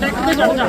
내가 그대로 자.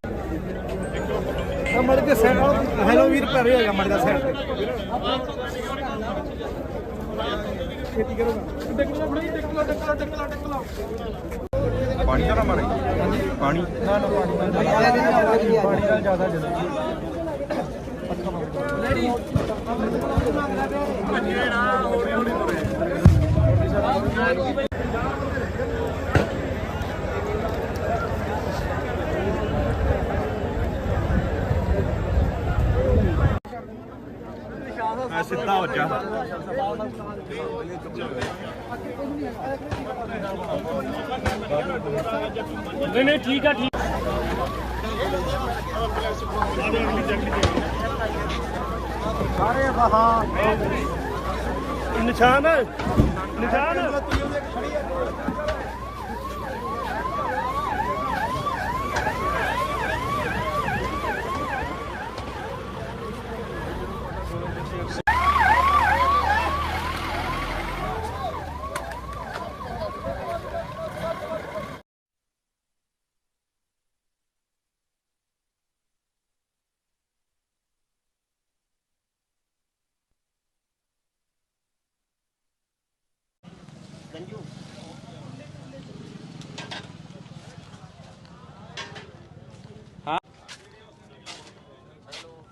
ਆ ਮੜ ਕੇ side hello ਵੀਰ ਭਰੇ ਹੋਏਗਾ ਮੜ ਦਾ ਸਾਈਡ ਤੇ। ਛੇਤੀ ਕਰੋ। ਡਿੱਕਲਾ ਫੜੀ ਡਿੱਕਲਾ ਡਿੱਕਲਾ ਡਿੱਕਲਾ ਡਿੱਕਲਾ ਪਾਣੀ ਤਾਂ ਨਾ ਮਾਰੇ। ਪਾਣੀ ਨਾ ਨਾ ਪਾਣੀ। ਪਾਣੀ ਨਾਲ ਜ਼ਿਆਦਾ ਜਲਦੀ। ਆ ਸਿੱਧਾ ਹੋ ਜਾ ਨਹੀਂ ਨਹੀਂ ਠੀਕ ਆ ਠੀਕ ਸਾਰੇ ਬਾਹਾਂ ਨਿਸ਼ਾਨ ਨਿਸ਼ਾਨ।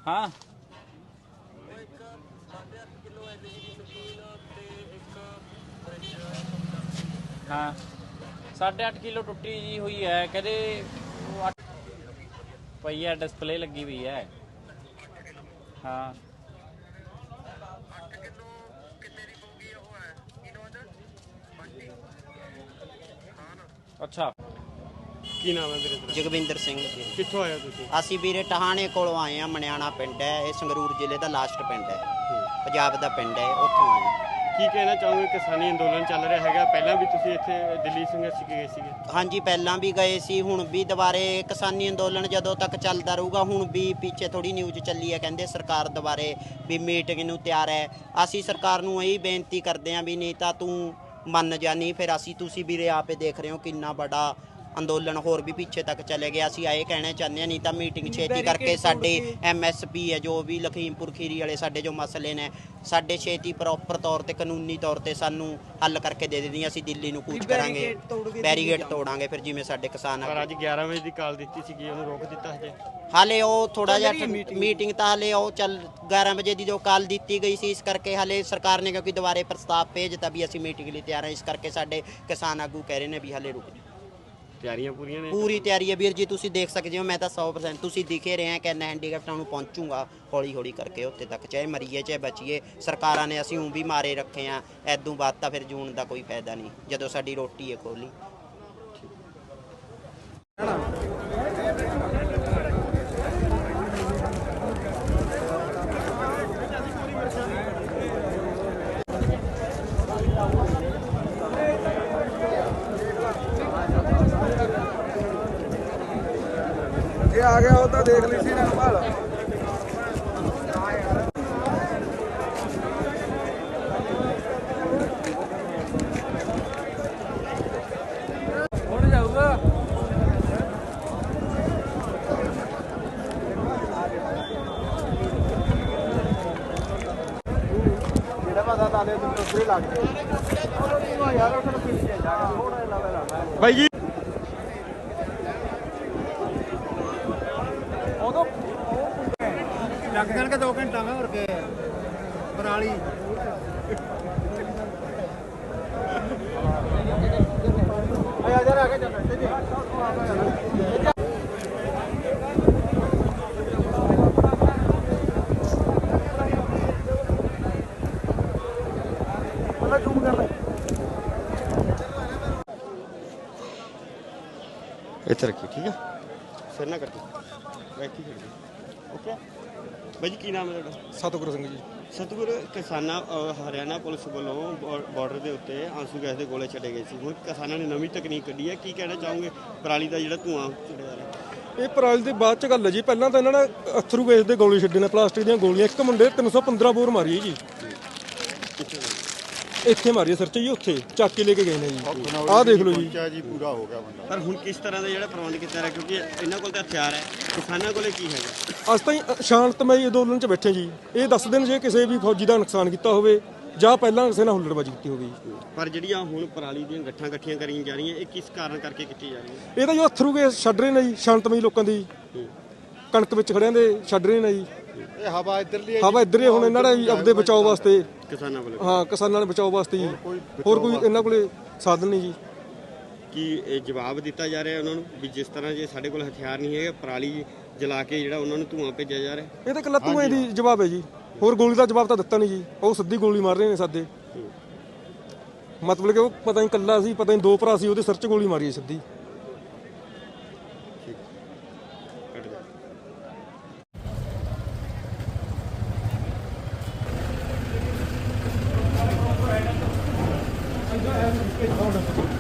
ਹਾਂ। ਹਾਂ। 8.5 ਕਿਲੋ ਟੁੱਟੀ ਜੀ ਹੋਈ ਹੈ, ਕਹਿੰਦੇ ਉਹ ਪਈ ਹੈ ਡਿਸਪਲੇ ਲੱਗੀ ਹੋਈ ਹੈ। ਹਾਂ। ਅੱਛਾ। ਕੀ ਨਾਮ ਹੈ ਵੀਰੇ ਤੇਰਾ? ਜਗਵਿੰਦਰ ਸਿੰਘ ਜੀ। ਕਿੱਥੋਂ ਆਇਆ ਤੁਸੀਂ? ਅਸੀਂ ਵੀਰੇ ਟਹਾਣੇ ਕੋਲੋਂ ਆਏ ਆ ਮਣਿਆਣਾ ਪਿੰਡ ਹੈ। ਇਹ ਸੰਗਰੂਰ ਜ਼ਿਲ੍ਹੇ ਦਾ ਲਾਸਟ ਪਿੰਡ ਹੈ। ਪੰਜਾਬ ਦਾ ਪਿੰਡ ਹੈ ਉੱਥੋਂ ਆਏ ਹਾਂ। ਕੀ ਕਹਿਣਾ ਚਾਹੋਗੇ? ਕਿਸਾਨੀ ਅੰਦੋਲਨ ਚੱਲ ਰਿਹਾ ਹੈਗਾ। ਪਹਿਲਾਂ ਵੀ ਤੁਸੀਂ ਇੱਥੇ ਦਿੱਲੀ ਸੰਘਰਸ਼ ਗਏ ਸੀਗੇ। ਹਾਂਜੀ ਪਹਿਲਾਂ ਵੀ ਗਏ ਸੀ। ਹੁਣ ਵੀ ਦੁਬਾਰੇ ਕਿਸਾਨੀ ਅੰਦੋਲਨ ਜਦੋਂ ਤੱਕ ਚੱਲਦਾ ਰਹੂਗਾ ਹੁਣ ਵੀ ਪਿੱਛੇ ਥੋੜੀ ਨਿਊਜ਼ ਚੱਲੀ ਹੈ। ਕਹਿੰਦੇ ਸਰਕਾਰ ਦੁਬਾਰੇ ਵੀ ਮੀਟਿੰਗ ਨੂੰ ਤਿਆਰ ਹੈ। ਅਸੀਂ ਸਰਕਾਰ ਨੂੰ ਇਹੀ ਬੇਨਤੀ ਕਰਦੇ ਹਾਂ ਵੀ ਨਹੀਂ ਤਾਂ ਤੂੰ ਮੰਨ ਜਾਨੀ ਫਿਰ ਅਸੀਂ ਤੁਸੀਂ ਵੀਰੇ ਆਪੇ ਦੇਖ ਰਹੇ ਹੋ ਕਿੰਨਾ ਬੜਾ ਅੰਦੋਲਨ ਹੋਰ ਵੀ ਪਿੱਛੇ ਤੱਕ ਚਲੇ ਗਿਆ ਅਸੀਂ ਆਏ ਕਹਿਣਾ ਚਾਹੁੰਦੇ ਹਾਂ ਨਹੀਂ ਤਾਂ ਮੀਟਿੰਗ ਛੇਤੀ ਕਰਕੇ ਸਾਡੇ ਐਮਐਸਪੀ ਹੈ ਜੋ ਵੀ ਲਖੀਮਪੁਰ ਖੀਰੀ ਵਾਲੇ ਸਾਡੇ ਜੋ ਮਸਲੇ ਨੇ ਸਾਡੇ ਛੇਤੀ ਪ੍ਰੋਪਰ ਤੌਰ ਤੇ ਕਾਨੂੰਨੀ ਤੌਰ ਤੇ ਸਾਨੂੰ ਹੱਲ ਕਰਕੇ ਦੇ ਦੇਣੀ ਅਸੀਂ ਦਿੱਲੀ ਨੂੰ ਕੂਚ ਕਰਾਂਗੇ ਬੈਰੀਗੇਡ ਤੋੜਾਂਗੇ ਫਿਰ ਜਿਵੇਂ ਸਾਡੇ ਕਿਸਾਨ ਪਰ ਆ ਅੱਜ 11 ਵਜੇ ਦੀ ਕਾਲ ਦਿੱਤੀ ਸੀਗੀ ਉਹਨੂੰ ਰੋਕ ਦਿੱਤਾ ਹਜੇ। ਹਾਲੇ ਉਹ ਥੋੜਾ ਜਿਹਾ ਮੀਟਿੰਗ ਤਾਂ ਹਾਲੇ ਉਹ ਚੱਲ 11 ਵਜੇ ਦੀ ਜੋ ਕਾਲ ਦਿੱਤੀ ਗਈ ਸੀ ਇਸ ਕਰਕੇ ਹਾਲੇ ਸਰਕਾਰ ਨੇ ਕਿਉਂਕਿ ਦੁਬਾਰੇ ਪ੍ਰਸਤਾਵ ਭੇਜਤਾ ਵੀ ਅਸੀਂ ਮੀਟਿੰਗ ਲਈ ਤਿਆਰ ਹਾਂ। ਇਸ ਕਰਕੇ ਸਾਡੇ ਕਿਸਾਨ ਆਗੂ ਕਹਿ ਰਹੇ ਨੇ ਵੀ ਹਾਲੇ ਰੁਕ ਜਾਓ। ਤਿਆਰੀਆਂ ਪੂਰੀਆਂ ਨੇ? ਪੂਰੀ ਤਿਆਰੀ ਹੈ ਵੀਰ ਜੀ, ਤੁਸੀਂ ਦੇਖ ਸਕਦੇ ਹੋ, ਮੈਂ ਤਾਂ 100% ਤੁਸੀਂ ਦਿਖੇ ਰਹੇ ਆ ਕਿ ਮੈਂ ਹੈਂਡੀਕੈਪਟਾਂ ਨੂੰ ਪਹੁੰਚੂਗਾ ਹੌਲੀ ਹੌਲੀ ਕਰਕੇ ਉੱਥੇ ਤੱਕ, ਚਾਹੇ ਮਰੀਏ, ਚਾਹੇ ਬਚੀਏ, ਸਰਕਾਰਾਂ ਨੇ ਅਸੀਂ ਉਂ ਵੀ ਮਾਰੇ ਰੱਖੇ ਆ ਐਦੋਂ ਬਾਅਦ ਤਾਂ ਫਿਰ ਜੂਨ ਦਾ ਕੋਈ ਫਾਇਦਾ ਨਹੀਂ, ਜਦੋਂ ਸਾਡੀ ਰੋਟੀ ਹੈ ਖੋਲੀ। ਇਹ ਆ ਗਿਆ ਉਹ ਤਾਂ ਦੇਖ ਲਈ ਸੀ ਨਾ ਭਾਲ। ਜਾਊਗਾ ਜਿਹੜਾ ਪਤਾ ਤਾਂ ਦੇ ਤੂੰ ਉੱਪਰੇ ਲੱਗ ਗਿਆ ਯਾਰ ਉਹ ਪਿੱਛੇ ਜਾ ਥੋੜਾ ਜਿਹਾ ਲਾਵੇ ਲਾਣਾ ਬਾਈ ਜੀ ਵਾਲੀ ਆ ਜਾ, ਆ ਕੇ ਚੱਲ ਪਹਿਲਾਂ ਜ਼ੂਮ ਕਰ ਲੈ। ਇੱਥੇ ਰੱਖੀ, ਠੀਕ ਹੈ? ਸਿਰ ਨਾ ਕੱਟੀ। ਬੈਠੀ ਛੱਡ ਬਾਈ ਜੀ ਕੀ ਨਾਮ ਹੈ ਤੁਹਾਡਾ? ਸਤਿਗੁਰੂ ਸਿੰਘ ਜੀ। ਸਤਿਗੁਰ ਕਿਸਾਨਾਂ ਹਰਿਆਣਾ ਪੁਲਿਸ ਵੱਲੋਂ ਬਾਰਡਰ ਦੇ ਉੱਤੇ ਆਂਸੂ ਗੈਸ ਦੇ ਗੋਲੇ ਛੱਡੇ ਗਏ ਸੀ। ਹੁਣ ਕਿਸਾਨਾਂ ਨੇ ਨਵੀਂ ਤਕਨੀਕ ਕੱਢੀ ਹੈ। ਕੀ ਕਹਿਣਾ ਚਾਹੋਗੇ? ਪਰਾਲੀ ਦਾ ਜਿਹੜਾ ਧੂਆਂ ਛੱਡਿਆ ਜਾ ਰਿਹਾ ਇਹ ਪਰਾਲੀ ਦੀ ਬਾਅਦ ਚ ਗੱਲ ਹੈ ਜੀ। ਪਹਿਲਾਂ ਤਾਂ ਇਹਨਾਂ ਨੇ ਅਥਰੂ ਗੈਸ ਦੇ ਗੋਲੇ ਛੱਡੇ ਨੇ ਪਲਾਸਟਿਕ ਦੀਆਂ ਗੋਲੀਆਂ। ਇੱਕ ਮੁੰਡੇ 315 ਬੋਰ ਮਾਰੀ ਹੈ ਜੀ। ਇੱਥੇ ਮਾਰੀ ਹੈ ਸਿਰ 'ਚ ਜੀ ਉੱਥੇ ਚੱਕ ਕੇ ਲੈ ਕੇ ਗਏ ਨੇ ਜੀ। ਆਹ ਦੇਖ ਲਓ ਜੀ। ਪਰ ਹੁਣ ਕਿਸ ਤਰ੍ਹਾਂ ਦਾ ਜਿਹੜਾ ਪ੍ਰਬੰਧ ਕੀਤਾ ਰਿਹਾ ਕਿਉਂਕਿ ਇਹਨਾਂ ਕੋਲ ਤਾਂ ਹਥਿਆਰ ਹੈ ਕਿਸਾਨਾਂ ਕੋਲੇ ਕੀ ਹੈਗਾ? ਅੱਜ ਤਾਈਂ ਸ਼ਾਂਤਮਈ ਅੰਦੋਲਨ 'ਚ ਬੈਠੇ ਜੀ। ਇਹ ਦੱਸ ਦੇਣ ਜੇ ਕਿਸੇ ਵੀ ਫੌਜੀ ਦਾ ਨੁਕਸਾਨ ਕੀਤਾ ਹੋਵੇ ਜਾਂ ਪਹਿਲਾਂ ਕਿਸੇ ਨਾਲ ਹੁੱਲੜਬਾਜੀ ਕੀਤੀ ਹੋਵੇ ਜੀ। ਪਰ ਜਿਹੜੀਆਂ ਹੁਣ ਪਰਾਲੀ ਦੀਆਂ ਗੱਠਾਂ ਇਕੱਠੀਆਂ ਕਰੀਆਂ ਜਾ ਰਹੀਆਂ ਇਹ ਕਿਸ ਕਾਰਨ ਕਰਕੇ ਕੀਤੀ ਜਾ ਰਹੀਆਂ ਇਹ ਤਾਂ ਜੋ ਅਥਰੂ ਗੈਸ ਛੱਡ ਰਹੇ ਨੇ ਜੀ ਸ਼ਾਂਤਮਈ ਲੋਕਾਂ ਦੀ। ਕਣਕ ਵਿੱਚ ਖੜਿਆਂ ਦੇ ਛੱਡ ਰਹੇ ਨੇ ਜੀ। ਇਹ ਹਵਾ ਇੱਧਰਲੀ ਹਵਾ ਇੱਧਰ ਹੀ ਹੁਣ ਇਹਨਾਂ ਨੇ ਜੀ ਆਪਦੇ ਬਚਾਓ ਵਾਸਤੇ। ਕਿਸਾਨਾਂ ਵੱਲੋਂ? ਹਾਂ ਕਿਸਾਨਾਂ ਦੇ ਬਚਾਓ ਵਾਸਤੇ ਜੀ। ਹੋਰ ਕੋਈ ਇਹਨਾਂ ਕੋਲੇ ਸਾਧਨ ਨਹੀਂ ਜੀ। ਕੀ ਇਹ ਜਵਾਬ ਦਿੱਤਾ ਜਾ ਰਿਹਾ ਉਹਨਾਂ ਨੂੰ ਵੀ ਜਿਸ ਤਰ੍ਹਾਂ ਜੇ ਸਾਡੇ ਕੋਲ ਹਥਿਆਰ ਨਹੀਂ ਹੈਗੇ ਪਰਾਲੀ ਜਲਾ ਕੇ ਜਿਹੜਾ ਉਹਨਾਂ ਨੂੰ ਧੂਆਂ ਭੇਜਿਆ ਜਾ ਰਿਹਾ? ਇਹ ਤਾਂ ਇਕੱਲਾ ਧੂਏ ਦੀ ਜਵਾਬ ਹੈ ਜੀ। ਹੋਰ ਗੋਲੀ ਦਾ ਜਵਾਬ ਤਾਂ ਦਿੱਤਾ ਨਹੀਂ ਜੀ। ਉਹ ਸਿੱਧੀ ਗੋਲੀ ਮਾਰ ਰਹੇ ਨੇ ਸਾਦੇ ਮਤਲਬ ਕਿ ਉਹ ਪਤਾ ਨਹੀਂ ਇਕੱਲਾ ਸੀ ਪਤਾ ਨਹੀਂ ਦੋ ਭਰਾ ਸੀ ਉਹਦੇ ਸਿਰ 'ਚ ਗੋਲੀ ਮਾਰੀ ਹੈ ਸਿੱਧੀ। Oh, non.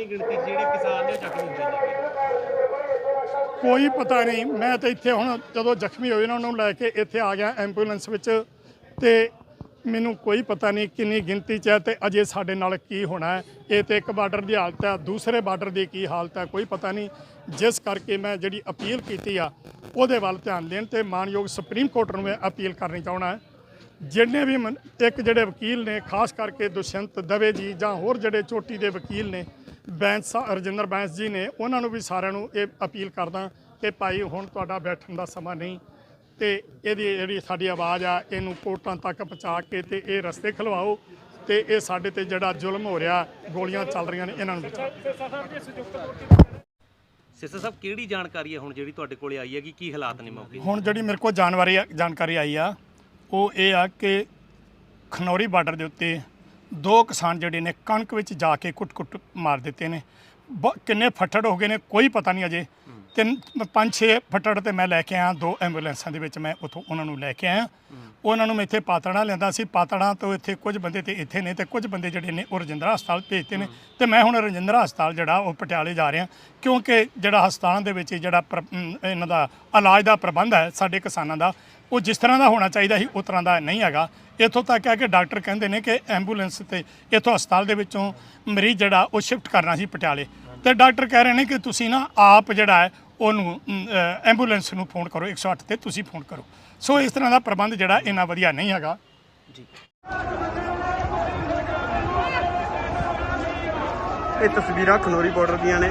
ਕਿੰਨੀ ਗਿਣਤੀ 'ਚ ਜਿਹੜੇ ਕਿਸਾਨ ਨੇ ਜ਼ਖਮੀ ਹੁੰਦੇ ਨੇ? ਕੋਈ ਪਤਾ ਨਹੀਂ। ਮੈਂ ਤਾਂ ਇੱਥੇ ਹੁਣ ਜਦੋਂ ਜ਼ਖਮੀ ਹੋਏ ਉਹਨਾਂ ਨੂੰ ਲੈ ਕੇ ਇੱਥੇ ਆ ਗਿਆ ਐਂਬੂਲੈਂਸ ਵਿੱਚ ਤੇ ਮੈਨੂੰ ਕੋਈ ਪਤਾ ਨਹੀਂ ਕਿੰਨੀ ਗਿਣਤੀ 'ਚ ਹੈ ਤੇ ਅਜੇ ਸਾਡੇ ਨਾਲ ਕੀ ਹੋਣਾ ਹੈ। ਇਹ ਤੇ ਇੱਕ ਬਾਰਡਰ ਦੀ ਹਾਲਤ ਹੈ, ਦੂਸਰੇ ਬਾਰਡਰ ਦੀ ਕੀ ਹਾਲਤ ਹੈ, ਕੋਈ ਪਤਾ ਨਹੀਂ। ਜਿਸ ਕਰਕੇ ਮੈਂ ਜਿਹੜੀ ਅਪੀਲ ਕੀਤੀ ਆ, ਉਹਦੇ ਵੱਲ ਧਿਆਨ ਦੇਣ ਤੇ ਮਾਨਯੋਗ ਸੁਪਰੀਮ ਕੋਰਟ ਨੂੰ ਮੈਂ ਅਪੀਲ ਕਰਨੀ ਚਾਹਣਾ ਜਿੰਨੇ ਵੀ ਮਨ- ਇੱਕ ਜਿਹੜੇ ਵਕੀਲ ਨੇ, ਖਾਸ ਕਰਕੇ ਦੁਸ਼ਯੰਤ ਦਵੇ ਜੀ ਜਾਂ ਹੋਰ ਜਿਹੜੇ ਚੋਟੀ ਦੇ ਵਕੀਲ ਨੇ ਬੈਂਸ ਰਜਿੰਦਰ ਬੈਂਸ ਜੀ ਨੇ ਉਹਨਾਂ ਨੂੰ ਵੀ ਸਾਰਿਆਂ ਨੂੰ ਇਹ ਅਪੀਲ ਕਰਦਾ ਕਿ ਭਾਈ ਹੁਣ ਤੁਹਾਡਾ ਬੈਠਣ ਦਾ ਸਮਾਂ ਨਹੀਂ ਤੇ ਇਹਦੀ ਜਿਹੜੀ ਸਾਡੀ ਆਵਾਜ਼ ਆ ਇਹਨੂੰ ਕੋਰਟਾਂ ਤੱਕ ਪਹੁੰਚਾ ਕੇ ਤੇ ਇਹ ਰਸਤੇ ਖਲਵਾਓ ਤੇ ਇਹ ਸਾਡੇ ਤੇ ਜਿਹੜਾ ਜ਼ੁਲਮ ਹੋ ਰਿਹਾ ਗੋਲੀਆਂ ਚੱਲ ਰਹੀਆਂ ਨੇ ਇਹਨਾਂ ਨੂੰ ਸਿਸਟਰ ਸਾਹਿਬ ਕਿਹੜੀ ਜਾਣਕਾਰੀ ਹੈ ਹੁਣ ਜਿਹੜੀ ਤੁਹਾਡੇ ਕੋਲੇ ਆਈ ਹੈ ਕਿ ਕੀ ਹਾਲਾਤ ਨੇ ਮੌਕੇ ਹੁਣ ਜਿਹੜੀ ਮੇਰੇ ਕੋਲ ਜਾਣਕਾਰੀ ਜਾਣਕਾਰੀ ਆਈ ਆ ਉਹ ਇਹ ਆ ਕਿ ਖਨੌਰੀ ਬਾਰਡਰ ਦੇ ਉੱਤੇ ਦੋ ਕਿਸਾਨ ਜਿਹੜੇ ਨੇ ਕਣਕ ਵਿੱਚ ਜਾ ਕੇ ਕੁੱਟ-ਕੁੱਟ ਮਾਰ ਦਿੱਤੇ ਨੇ। ਬ- ਕਿੰਨੇ ਫੱਟੜ ਹੋ ਗਏ ਨੇ ਕੋਈ ਪਤਾ ਨਹੀਂ ਅਜੇ। ਤਿੰਨ ਪੰਜ ਛੇ ਫੱਟੜ ਤੇ ਮੈਂ ਲੈ ਕੇ ਆਇਆ ਦੋ ਐਂਬੂਲੈਂਸਾਂ ਦੇ ਵਿੱਚ ਮੈਂ ਉਥੋਂ ਉਹਨਾਂ ਨੂੰ ਲੈ ਕੇ ਆਇਆ। ਉਹਨਾਂ ਨੂੰ ਮੈਂ ਇੱਥੇ ਪਾਤੜਾ ਲੈਂਦਾ ਸੀ। ਪਾਤੜਾ ਤੋਂ ਇੱਥੇ ਕੁਝ ਬੰਦੇ ਤੇ ਇੱਥੇ ਨੇ ਤੇ ਕੁਝ ਬੰਦੇ ਜਿਹੜੇ ਨੇ ਉਹ ਰਜਿੰਦਰਾ ਹਸਪਤਾਲ ਭੇਜਤੇ ਨੇ। ਤੇ ਮੈਂ ਹੁਣ ਰਜਿੰਦਰਾ ਹਸਪਤਾਲ ਜਿਹੜਾ ਉਹ ਪਟਿਆਲੇ ਜਾ ਰਿਹਾ ਕਿਉਂਕਿ ਜਿਹੜਾ ਹਸਪਤਾਲਾਂ ਦੇ ਵਿੱਚ ਜਿਹੜਾ ਪ੍ਰ- ਅਮ, ਇਹਨਾਂ ਦਾ ਇਲਾਜ ਦਾ ਪ੍ਰਬੰਧ ਹੈ ਸਾਡੇ ਕਿਸਾਨਾਂ ਦਾ ਉਹ ਜਿਸ ਤਰ੍ਹਾਂ ਦਾ ਹੋਣਾ ਚਾਹੀਦਾ ਸੀ ਉਸ ਤਰ੍ਹਾਂ ਦਾ ਨਹੀਂ ਹੈਗਾ। ਇੱਥੋਂ ਤੱਕ ਹੈ ਕਿ ਡਾਕਟਰ ਕਹਿੰਦੇ ਨੇ ਕਿ ਐਂਬੂਲੈਂਸ ਤੇ ਇੱਥੋਂ ਹਸਪਤਾਲ ਦੇ ਵਿੱਚੋਂ ਮਰੀਜ਼ ਜਿਹੜਾ ਉਹ ਸ਼ਿਫਟ ਕਰਨਾ ਸੀ ਪਟਿਆਲੇ। ਤੇ ਡਾਕਟਰ ਕਹਿ ਰਹੇ ਨੇ ਕਿ ਤੁਸੀਂ ਨਾ ਆਪ ਜਿਹੜਾ ਹੈ ਉਹਨੂੰ ਐਂਬੂਲੈਂਸ ਨੂੰ ਫੋਨ ਕਰੋ 108 ਤੇ ਤੁਸੀਂ ਫੋਨ ਕਰੋ। ਸੋ ਇਸ ਤਰ੍ਹਾਂ ਦਾ ਪ੍ਰਬੰਧ ਜਿਹੜਾ ਇੰਨਾ ਵਧੀਆ ਨਹੀਂ ਹੈਗਾ। ਇਹ ਤਸਵੀਰਾਂ ਖਨੌਰੀ ਬਾਰਡਰ ਦੀਆਂ ਨੇ।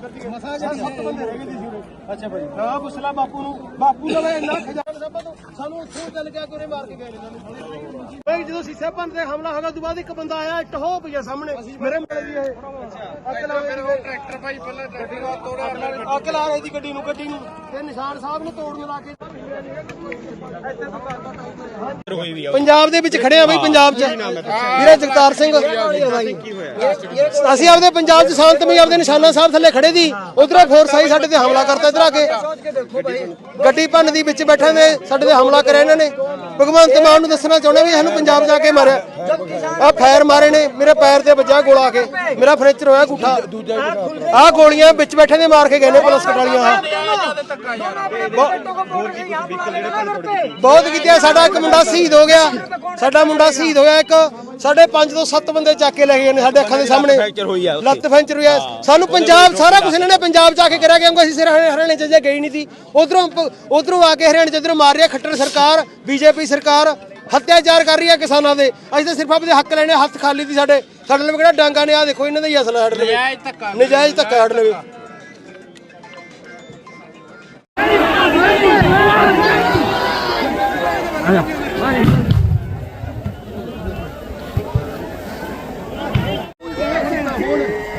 ਮਸਾ ਜੀ ਸੱਤ ਬੰਦੇ ਰਹਿ ਗਏ ਸੀ ਉਰੇ ਅੱਛਾ ਭਾਈ ਨਾ ਪੁੱਛਲਾ ਬਾਪੂ ਨੂੰ ਬਾਪੂ ਦਾ ਇੰਨਾ ਖਜ਼ਾਨਾ ਸਭ ਤੋਂ ਸਾਨੂੰ ਉੱਥੋਂ ਚੱਲ ਗਿਆ ਕੋਰੇ ਮਾਰ ਕੇ ਗਏ ਨੇ ਸਾਨੂੰ। ਭਾਈ ਜਦੋਂ ਸੀਸੇ ਭੰਨ ਤੇ ਹਮਲਾ ਹੋਗਾ ਤੋਂ ਬਾਅਦ ਇੱਕ ਬੰਦਾ ਆਇਆ ਇੱਟ ਹੋ ਪਈਆ ਸਾਹਮਣੇ। ਮੇਰੇ ਮਿਲ ਜੀ ਇਹ ਅੱਗ ਲਾ ਫਿਰ ਉਹ ਟਰੈਕਟਰ ਭਾਈ ਪਹਿਲਾਂ ਗੱਡੀ ਦਾ ਤੋੜਿਆ ਅੱਗ ਲਾ ਰਹੀ ਸੀ ਗੱਡੀ ਨੂੰ ਗੱਡੀ ਨੂੰ। ਤੇ ਨਿਸ਼ਾਨ ਸਾਹਿਬ ਨੂੰ ਤੋੜਨ ਲਾ ਕੇ। ਪੰਜਾਬ ਦੇ ਵਿੱਚ ਖੜੇ ਆ ਬਈ ਪੰਜਾਬ 'ਚ। ਵੀਰੇ ਜਗਤਾਰ ਸਿੰਘ। ਅਸੀਂ ਆਪਦੇ ਪੰਜਾਬ 'ਚ ਸ਼ਾਂਤਮਈ ਆਪਦੇ ਨਿਸ਼ਾਨਾ ਸਾਹਿਬ ਥੱਲੇ ਖੜੇ ਦੀ ਉਧਰੋਂ ਫੋਰਸ ਆਈ ਸਾਡੇ ਤੇ ਹਮਲਾ ਕਰਤਾ ਇਧਰ ਆ ਕੇ। ਗੱਡੀ ਭੰਨ ਦੀ ਵਿੱਚ ਬੈਠੇ ਨੇ ਸਾਡੇ ਤੇ ਹਮਲਾ ਕਰਿਆ ਇਹਨਾਂ ਨੇ। ਭਗਵੰਤ ਮਾਨ ਨੂੰ ਦੱਸਣਾ ਚਾਹੁੰਦੇ ਵੀ ਸਾਨੂੰ ਪੰਜਾਬ ਜਾ ਕੇ ਮਾਰਿਆ। ਆ ਫਾਇਰ ਮਾਰੇ ਨੇ, ਮੇਰੇ ਪੈਰ ਤੇ ਵੱਜਾ ਗੋਲਾ ਆ ਕੇ। ਮੇਰਾ ਫ੍ਰੈਕਚਰ ਹੋਇਆ ਗੁੱਠਾ। ਆ ਗੋਲੀਆਂ ਵਿੱਚ ਬੈਠੇ ਨੇ ਮਾਰ ਕੇ ਗਏ ਨੇ ਪੁਲਿਸ ਕਟਾਲੀਆਂ ਆ ਬਹੁਤ ਕੀਤਿਆ, ਸਾਡਾ ਇੱਕ ਮੁੰਡਾ ਸ਼ਹੀਦ ਹੋ ਗਿਆ। ਸਾਡਾ ਮੁੰਡਾ ਸ਼ਹੀਦ ਹੋਇਆ ਇੱਕ ਸਾਡੇ 5 ਤੋਂ 7 ਬੰਦੇ ਚੱਕ ਕੇ ਲੈ ਗਏ ਨੇ ਸਾਡੇ ਅੱਖਾਂ ਦੇ ਸਾਹਮਣੇ। ਲੱਤ ਫੈਂਚਰ ਹੋਇਆ ਸਾਨੂੰ ਪੰਜਾਬ, ਸਾਰਾ ਕੁਝ ਇਹਨਾਂ ਨੇ ਪੰਜਾਬ ਚ ਆ ਕੇ ਕਰਿਆ ਕਿਉਂਕਿ ਅਸੀਂ ਸਿਰ ਹਰਿਆਣੇ ਚ ਜੇ ਗਈ ਨਹੀਂ ਸੀ। ਉਧਰੋਂ ਉਧਰੋਂ ਆ ਕੇ ਹਰਿਆਣੇ ਚ ਉਧਰੋਂ ਮਾਰ ਰਿਹਾ ਖੱਟਰ ਸਰਕਾਰ, ਬੀਜੇਪੀ ਸਰਕਾਰ ਹੱਤਿਆਚਾਰ ਕਰ ਰਹੀ ਹੈ ਕਿਸਾਨਾਂ ਦੇ। ਅਸੀਂ ਤਾਂ ਸਿਰਫ ਆਪਣੇ ਹੱਕ ਲੈਣੇ ਹੱਥ ਖਾਲੀ ਸੀ ਸਾਡੇ। ਸਾਡੇ ਲਈ ਕਿਹੜਾ ਡਾਂਗਾ ਨੇ ਆ ਦੇਖੋ ਇਹਨਾਂ ਦਾ ਹੀ ਅਸਲ ਸਾਡੇ ਲਈ। ਨਜਾਇਜ਼ ਧੱਕਾ। ਸਾਡੇ ਲਈ।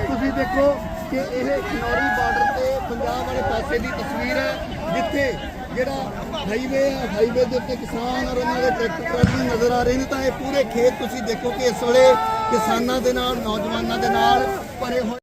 ਤੁਸੀਂ ਦੇਖੋ ਕਿ ਇਹ ਖਨੌਰੀ ਬਾਰਡਰ ਤੇ ਪੰਜਾਬ ਵਾਲੇ ਪਾਸੇ ਦੀ ਤਸਵੀਰ ਹੈ ਜਿੱਥੇ ਜਿਹੜਾ ਹਾਈਵੇ ਹੈ ਹਾਈਵੇ ਦੇ ਉੱਤੇ ਕਿਸਾਨ ਔਰ ਉਹਨਾਂ ਦੇ ਟਰੈਕਟਰ ਟਰਾਲੀ ਨਜ਼ਰ ਆ ਰਹੇ ਨੇ, ਤਾਂ ਇਹ ਪੂਰੇ ਖੇਤ ਤੁਸੀਂ ਦੇਖੋ ਕਿ ਇਸ ਵੇਲੇ ਕਿਸਾਨਾਂ ਦੇ ਨਾਲ, ਨੌਜਵਾਨਾਂ ਦੇ ਨਾਲ ਭਰੇ ਹੋਏ